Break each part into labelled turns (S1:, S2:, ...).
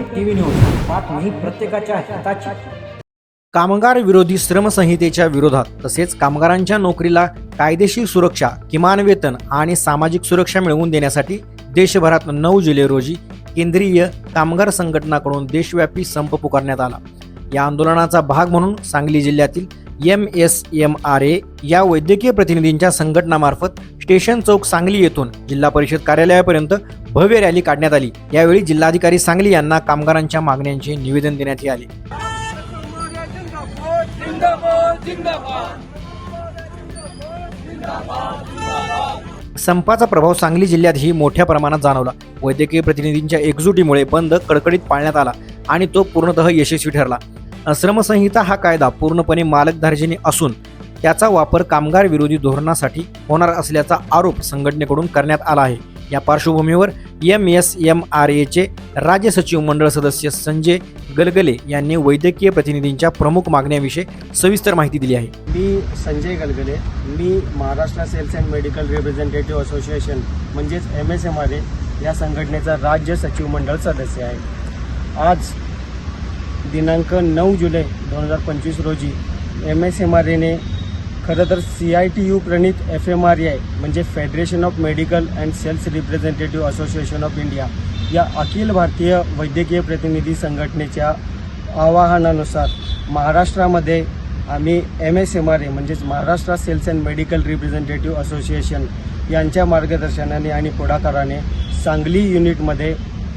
S1: TV news बातमी प्रत्येकाच्या हिताची.
S2: कामगार विरोधी श्रमसंहितेच्या विरोधात तसेच कामगारांच्या नोकरीला कायदेशीर सुरक्षा किमान वेतन आणि सामाजिक सुरक्षा मिळवून देण्यासाठी देशभरात नऊ जुलै रोजी केंद्रीय कामगार संघटनाकडून देशव्यापी संप पुकारण्यात आला. या आंदोलनाचा भाग म्हणून सांगली जिल्ह्यातील M S M R A या वैद्यकीय प्रतिनिधींच्या संघटनामार्फत स्टेशन चौक सांगली येथून जिल्हा परिषद कार्यालयापर्यंत भव्य रॅली काढण्यात आली. यावेळी जिल्हाधिकारी सांगली यांना कामगारांच्या मागण्यांचे निवेदन देण्यात आले. संपाचा प्रभाव सांगली जिल्ह्यातही मोठ्या प्रमाणात जाणवला. वैद्यकीय प्रतिनिधींच्या एकजुटीमुळे बंद कडकडीत पाळण्यात आला आणि तो पूर्णतः यशस्वी ठरला. श्रमसंहिता हा कायदा पूर्णपणे मालकधार्जिनी असून त्याचा वापर कामगार विरोधी धोरणासाठी होणार असल्याचा आरोप संघटनेकडून करण्यात आला आहे. या पार्श्वभूमीवर एम एस एम आर एचे राज्य सचिव मंडळ सदस्य संजय गलगले यांनी वैद्यकीय प्रतिनिधींच्या प्रमुख मागण्याविषयी सविस्तर माहिती दिली आहे.
S3: मी संजय गलगले. मी Maharashtra sales and medical representative association म्हणजेच M S M R A या संघटनेचा राज्य सचिव मंडळ सदस्य आहे. आज दिनांक नऊ जुलै दोन हजार पंचवीस रोजी एम एस एम आर एने खरं तर सी आय टी यू प्रणित एफ एम आर आय म्हणजे federation of medical and sales representative association of India या अखिल भारतीय वैद्यकीय प्रतिनिधी संघटनेच्या आवाहनानुसार महाराष्ट्रामध्ये आम्ही M S M R A म्हणजेच Maharashtra sales and medical representative association यांच्या मार्गदर्शनाने आणि पुढाकाराने सांगली युनिटमध्ये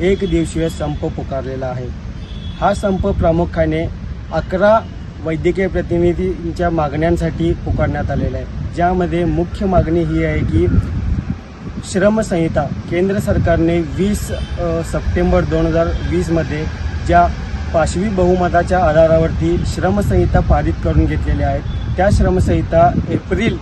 S3: एक दिवसीय संप पुकारलेला आहे. हा संप प्रामुख्याने अकरा वैद्यकीय प्रतिनिधींच्या मागण्यांसाठी पुकारण्यात आलेला आहे. ज्यामध्ये मुख्य मागणी ही आहे की श्रमसंहिता केंद्र सरकारने वीस सप्टेंबर दोन हजार वीसमध्ये ज्या पाशवी बहुमताच्या आधारावरती श्रमसंहिता पारित करून घेतलेल्या आहेत त्या श्रमसंहिता एप्रिल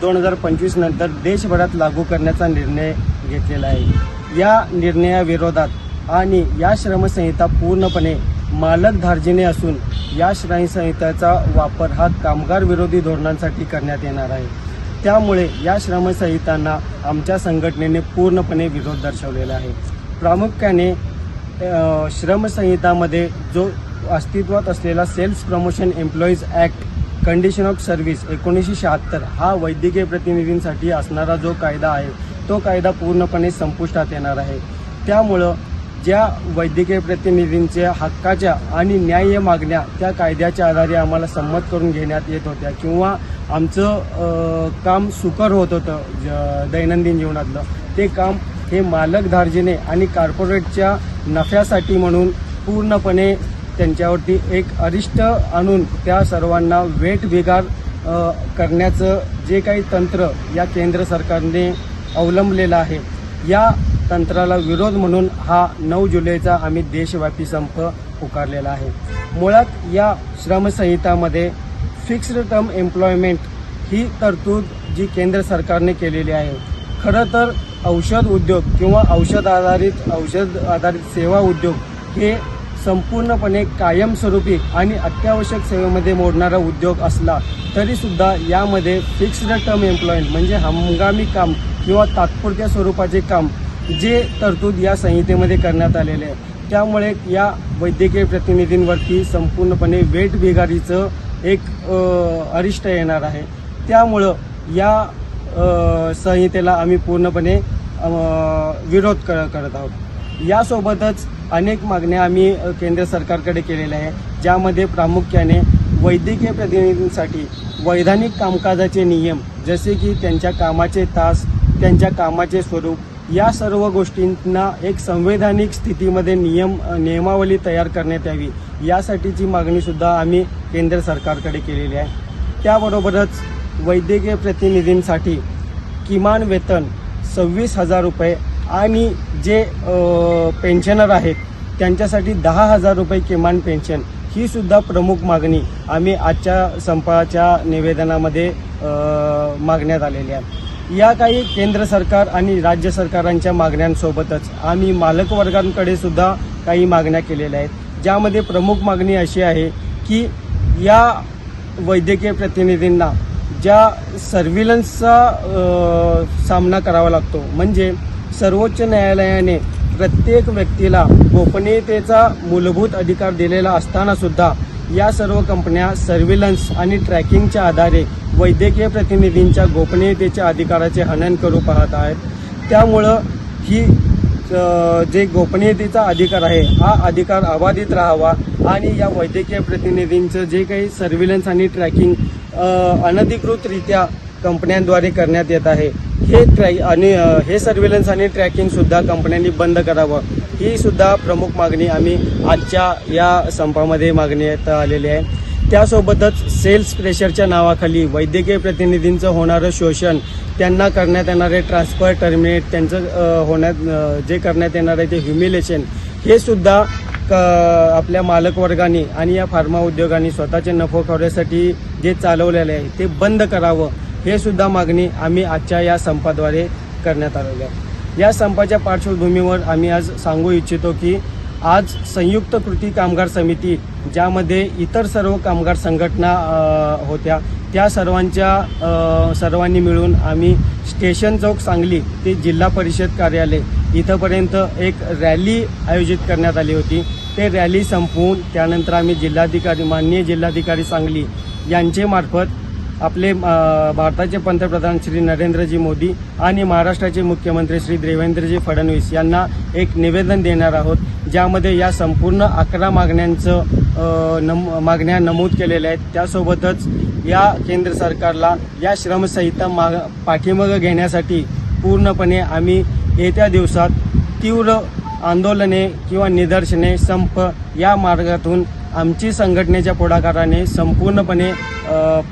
S3: दोन हजार पंचवीस नंतर देशभरात लागू करण्याचा निर्णय घेतलेला आहे. या निर्णयाविरोधात आणि या श्रमसंहिता पूर्णपणे मालक धार्जिने असून या श्रमसंहितेचा वापर हा कामगार विरोधी धोरणांसाठी करण्यात येणार आहे. त्यामुळे या श्रमसंहितांना आमच्या संघटनेने पूर्णपणे विरोध दर्शवलेला आहे. प्रामुख्याने श्रमसंहितामध्ये जो अस्तित्वात असलेला sales promotion employees act condition of service एकोणीसशे शहात्तर हा वैद्यकीय प्रतिनिधींसाठी असणारा जो कायदा आहे तो कायदा पूर्णपणे संपुष्टात येणार आहे. त्यामुळं ज्या वैद्यकीय प्रतिनिधींच्या हक्काच्या आणि न्याय्य मागण्या त्या कायद्याच्या आधारे आम्हाला संमत करून घेण्यात येत होत्या किंवा आमचं काम सुकर होत होतं ज- दैनंदिन जीवनातलं. ते काम हे मालक धार्जिने आणि कॉर्पोरेटच्या नफ्यासाठी म्हणून पूर्णपणे त्यांच्यावरती एक अरिष्ट आणून त्या सर्वांना वेट बिगार करण्याचं जे काही तंत्र या केंद्र सरकारने अवलंबलेलं आहे या तंत्राला विरोध म्हणून हा नऊ जुलैचा आम्ही देशव्यापी संप पुकारलेला आहे. मुळात या श्रमसंहितामध्ये फिक्स्ड टर्म एम्प्लॉयमेंट ही तरतूद जी केंद्र सरकारने केलेली आहे. खरं तर औषध उद्योग किंवा औषध आधारित औषध आधारित सेवा उद्योग हे संपूर्णपणे कायमस्वरूपी आणि अत्यावश्यक सेवेमध्ये मोडणारा उद्योग असला तरीसुद्धा यामध्ये फिक्स्ड टर्म एम्प्लॉयमेंट म्हणजे हंगामी काम किंवा तात्पुरत्या स्वरूपाचे काम जे तरतूद या संहितेमध्ये करण्यात आलेले आहे. त्यामुळे या वैद्यकीय प्रतिनिधींवरती संपूर्णपणे वेट बिगारीचं एक अरिष्ट येणार आहे. त्यामुळं या संहितेला आम्ही पूर्णपणे विरोध कर करत आहोत. यासोबतच अनेक मागण्या आम्ही केंद्र सरकारकडे केलेल्या आहे ज्यामध्ये प्रामुख्याने वैद्यकीय प्रतिनिधींसाठी वैधानिक कामकाजाचे नियम जसे की त्यांच्या कामाचे तास त्यांच्या कामाचे स्वरूप. या सर्व गोष्टींना एक संवैधानिक स्थितीमध्ये नियम नियमावली तयार करण्यात यावी. यासाठीची मागणीसुद्धा आम्ही केंद्र सरकारकडे केलेली आहे. त्याबरोबरच वैद्यकीय प्रतिनिधींसाठी किमान वेतन सव्वीस हजार रुपये आणि जे पेन्शनर आहेत त्यांच्यासाठी दहा हजार रुपये किमान पेन्शन ही सुद्धा प्रमुख मागणी आम्ही आजच्या संपाच्या निवेदनामध्ये मागण्यात आलेली आहे. या काही केंद्र सरकार आणि राज्य सरकारांच्या मागण्यांसोबतच आम्ही मालकवर्गांकडे सुद्धा काही मागण्या केलेल्या आहेत. ज्यामध्ये प्रमुख मागणी अशी आहे की या वैद्यकीय प्रतिनिधींना ज्या सर्व्हिलन्सचा सामना करावा लागतो म्हणजे सर्वोच्च न्यायालयाने प्रत्येक व्यक्तीला गोपनीयतेचा मूलभूत अधिकार दिलेला असतानासुद्धा या सर्व कंपन्या सर्व्हिलन्स आणि ट्रॅकिंगच्या आधारे वैद्यकीय प्रतिनिधींच्या गोपनीयतेच्या अधिकाराचे हनन करू पाहत आहेत. त्यामुळं ही जे गोपनीयतेचा अधिकार आहे हा अधिकार अबाधित राहावा आणि या वैद्यकीय प्रतिनिधींचं जे काही सर्व्हिलन्स आणि ट्रॅकिंग अनधिकृतरित्या कंपन्यांद्वारे करण्यात येत आहे. हे ट्रॅक आणि हे सर्व्हिलन्स आणि ट्रॅकिंगसुद्धा कंपन्यांनी बंद करावं. ही सुद्धा प्रमुख मागणी आम्ही आजच्या या संपामध्ये मागण्यात आलेली आहे. त्यासोबतच सेल्स प्रेशरच्या नावाखाली वैद्यकीय प्रतिनिधींचं होणारं शोषण त्यांना करण्यात येणारे ट्रान्सफर टर्मिनेट त्यांचं होण्यात जे करण्यात येणार आहे ते ह्युमिलेशन हे सुद्धा क आपल्या मालकवर्गाने आणि या फार्मा उद्योगांनी स्वतःचे नफो नफोखोऱ्यासाठी जे चालवलेले आहे ते बंद करावं. हे सुद्धा मागणी आम्ही आजच्या या संपाद्वारे करण्यात आलेली आहे. या संपाच्या पार्श्वभूमीवर आम्ही आज सांगू इच्छितो की आज संयुक्त कृती कामगार समिती ज्यामध्ये इतर सर्व कामगार संघटना होत्या त्या सर्वांच्या सर्वांनी मिळून आम्ही स्टेशन चौक सांगली ते जिल्हा परिषद कार्यालय इथंपर्यंत एक रॅली आयोजित करण्यात आली होती. ते रॅली संपवून त्यानंतर आम्ही जिल्हाधिकारी माननीय जिल्हाधिकारी सांगली यांचे मार्फत आपले भारताचे पंतप्रधान श्री नरेंद्रजी मोदी आणि महाराष्ट्राचे मुख्यमंत्री श्री देवेंद्रजी फडणवीस यांना एक निवेदन देणार आहोत ज्यामध्ये या संपूर्ण अकरा मागण्यांचं नम मागण्या नमूद केलेल्या आहेत. त्यासोबतच या केंद्र सरकारला या श्रमसंहिता माग पाठीमागं घेण्यासाठी पूर्णपणे आम्ही येत्या दिवसात तीव्र आंदोलने किंवा निदर्शने संप या मार्गातून आमची संघटनेच्या पुढाकाराने संपूर्णपणे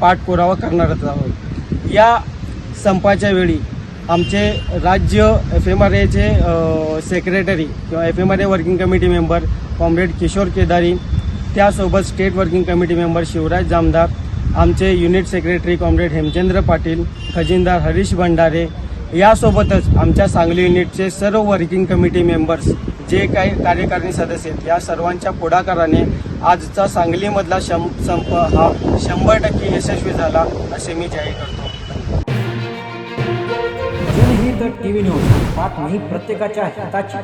S3: पाठपुरावा करणारच आहोत. या संपाच्या वेळी आमचे राज्य एफ एम आर एचे सेक्रेटरी किंवा F M R A working committee member comrade Kishor Kedari त्यासोबत state working committee member Shivraj Jamdar आमचे unit secretary comrade Hemchandra Patil खजिनदार Harish Bhandare यासोबतच आमच्या सांगली युनिटचे सर्व वर्किंग कमिटी मेंबर्स जे काही कार्यकारिणी सदस्य आहेत या सर्वांच्या पुढाकाराने आजचा सांगलीमधला शं संप हा शंभर टक्के यशस्वी झाला असे मी जाहीर करतो.
S1: जनहित टीव्ही न्यूज बातमी प्रत्येकाच्या हिताची.